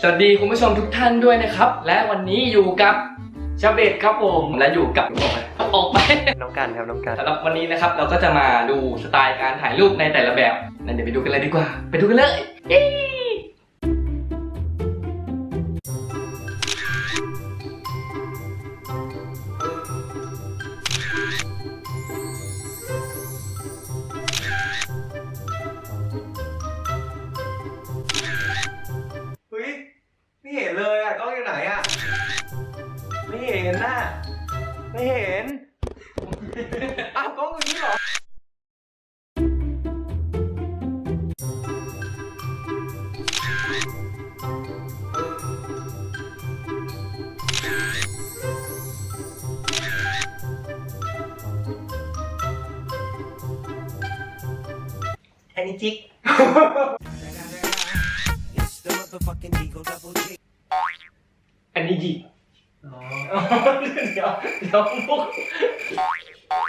สวัสดีคุณผู้ชมทุกท่านด้วยนะครับ และวันนี้อยู่กับชาเบตครับผมและอยู่กับออกไปออกไปน้องกันครับน้องกันสำหรับวันนี้นะครับเราก็จะมาดูสไตล์การถ่ายรูปในแต่ละแบบนั่นเดี๋ยวไปดูกันเลยดีกว่า ไปดูกันเลย ไม่เห็น อ้าวกล้องอยู่นี่เหรอ อันนี้จิก อันนี้หยิกอ๋อ เดี๋ยวเดี๋ยวมุก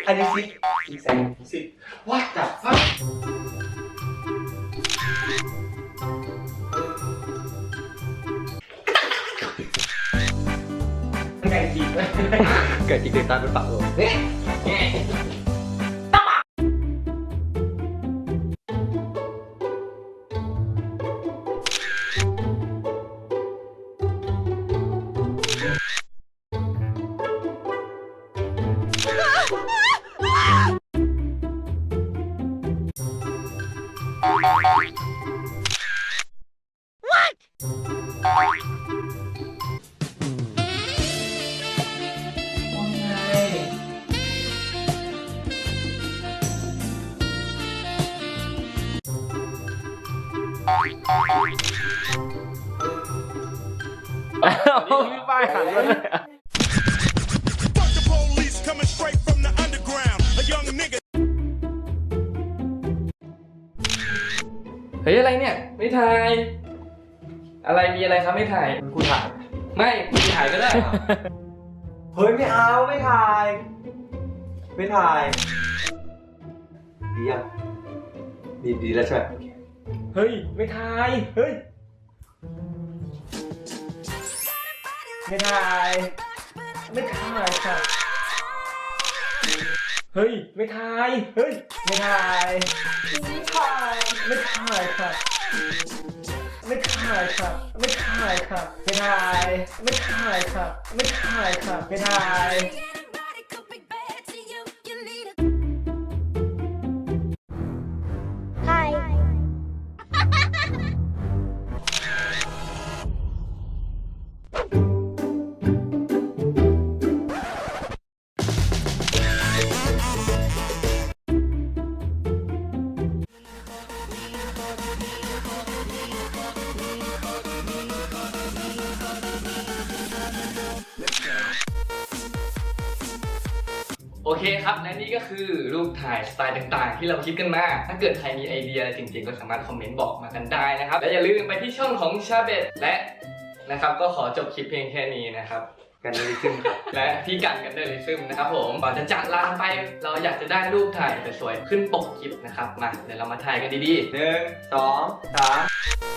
อันนี้สิอีกแสนสิว่าจับฟักไก่จิกเกิดจิกเด็กตาเป็นปากเลย พี่ป้ายหันมา Fuck the police coming straight from the underground. A young nigga เฮ้ยอะไรเนี่ย ไม่ถ่าย อะไรมีอะไรครับไม่ถ่ายกูถ่ายไม่คุณถ่ายก็ได้เฮ้ยไม่เอาไม่ถ่าย ไม่ถ่าย ดียังดีดีแล้วใช่ไหม เฮ้ย ไม่ถ่าย เฮ้ย ไม่ถ่าย ไม่ถ่ายค่ะ เฮ้ย ไม่ถ่าย เฮ้ย ไม่ถ่าย ไม่ถ่าย ไม่ถ่ายค่ะ ไม่ถ่ายค่ะ ไม่ถ่ายค่ะ ไม่ถ่าย ไม่ถ่ายค่ะ ไม่ถ่ายค่ะ ไม่ถ่าย โอเคครับ และนี่ก็คือรูปถ่ายสไตล์ต่างๆ ที่เราคิดกันมา ถ้าเกิดใครมีไอเดียอะไรจริงๆ ก็สามารถคอมเมนต์บอกมากันได้นะครับ และอย่าลืมไปที่ช่องของชาเบตและนะครับก็ขอจบคลิปเพียงแค่นี้นะครับกันเลยซึ่งครับและพี่กันกันด้วยลิซึมนะครับผมก่อนจะจากลาไปเราอยากจะได้รูปถ่ายสวยๆขึ้นปกคลิปนะครับมาเดี๋ยวเรามาถ่ายกันดีๆหนึ่งสองสาม